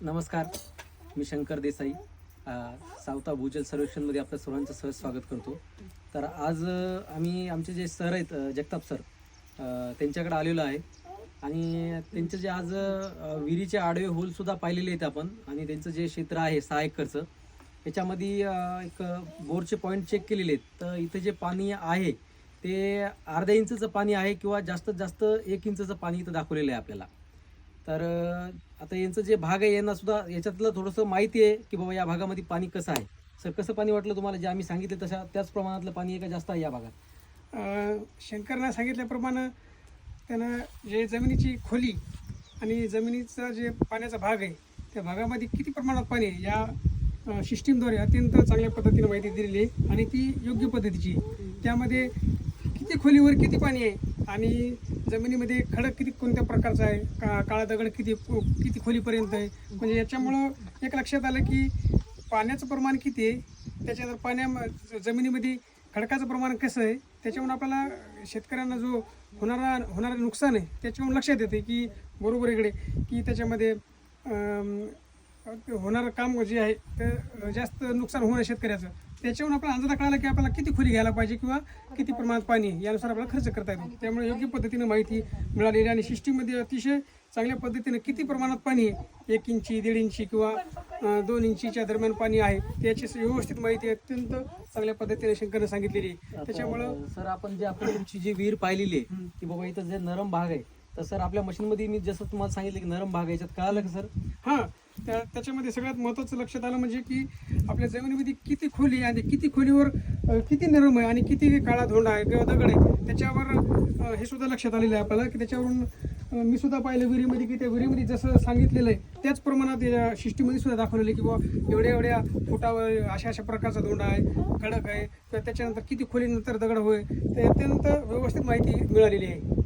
नमस्कार मी शंकर देसाई. अ, सावता भूजल सर्वेक्षणमध्ये आपल्या सर्वांचं सहज स्वागत करतो. तर आज आम्ही आमचे जे सर आहेत जगताप सर त्यांच्याकडे आलेलो आहे. आणि त्यांचे जे आज विहिरीचे आडवे होलसुद्धा पाहिलेले आहेत आपण. आणि त्यांचं जे क्षेत्र आहे सहा एकरचं याच्यामध्ये एक बोरचे पॉईंट चेक केलेले आहेत. तर इथं जे पाणी आहे ते अर्ध्या इंचचं पाणी आहे किंवा जास्तीत जास्त एक इंचचं पाणी इथं दाखवलेलं आहे आपल्याला. तर आता यांचं जे भाग आहे यांना सुद्धा याच्यातलं थोडंसं माहिती आहे की बाबा या भागामध्ये पाणी कसं आहे. सर कसं पाणी वाटलं तुम्हाला? जे आम्ही सांगितलं तशा त्याच प्रमाणातलं पाणी आहे का जास्त आहे या भागात? शंकरनं सांगितल्याप्रमाणे त्यानं जे जमिनीची खोली आणि जमिनीचा जे पाण्याचा भाग आहे त्या भागामध्ये किती प्रमाणात पाणी आहे या सिस्टीमद्वारे अत्यंत चांगल्या पद्धतीने माहिती दिलेली आहे आणि ती योग्य पद्धतीची त्यामध्ये किती खोलीवर किती पाणी आहे आणि जमिनीमध्ये खडक किती कोणत्या प्रकारचा आहे? का काळा दगड किती किती खोलीपर्यंत आहे? म्हणजे याच्यामुळं एक लक्षात आलं की पाण्याचं प्रमाण किती आहे? त्याच्यानंतर पाण्या जमिनीमध्ये खडकाचं प्रमाण कसं आहे? त्याच्यावरून आपल्याला शेतकऱ्यांना जो होणारा होणारं नुकसान आहे त्याच्यावरून लक्षात येते की बरोबर इकडे की त्याच्यामध्ये अम, होणारं काम जे आहे ते जास्त नुकसान होणं शेतकऱ्याचं. त्याच्यावरून आपल्याला अंदाजा कळाला की आपल्याला किती खोली घ्यायला पाहिजे किंवा किती प्रमाणात पाणी यानुसार आपल्याला खर्च करता येतो. त्यामुळे योग्य पद्धतीने माहिती मिळालेली आणि सिस्टीममध्ये अतिशय चांगल्या पद्धतीने किती प्रमाणात पाणी आहे? एक इंची दीड इंची किंवा दोन इंचीच्या दरम्यान पाणी आहे त्याची व्यवस्थित माहिती अत्यंत चांगल्या पद्धतीने शंकरने सांगितलेली आहे. त्याच्यामुळं सर आपण जे आपण तुमची जी विहीर पाहिलेली आहे की बाबा इथं जे नरम भाग आहे तर सर आपल्या मशीनमध्ये मी जसं तुम्हाला सांगितलं की नरम भाग आहे याच्यात कळालं का सर? हां त्या त्याच्यामध्ये सगळ्यात महत्त्वाचं लक्षात आलं म्हणजे की आपल्या जमिनीमध्ये किती खोली आहे आणि किती खोलीवर किती नरम आहे आणि किती काळा धोंडा आहे किंवा दगड आहे त्याच्यावर हे सुद्धा लक्षात आलेलं आहे आपल्याला की त्याच्यावरून मी सुद्धा पाहिलं विहिरीमध्ये की त्या विहिरीमध्ये जसं सांगितलेलं आहे त्याच प्रमाणात या शिष्टीमध्ये सुद्धा दाखवलेलं आहे की बाबा एवढ्या एवढ्या फुटावर अशा अशा प्रकारचा धोंडा आहे खडक आहे किंवा त्याच्यानंतर किती खोलीनंतर दगड होय ते अत्यंत व्यवस्थित माहिती मिळालेली आहे.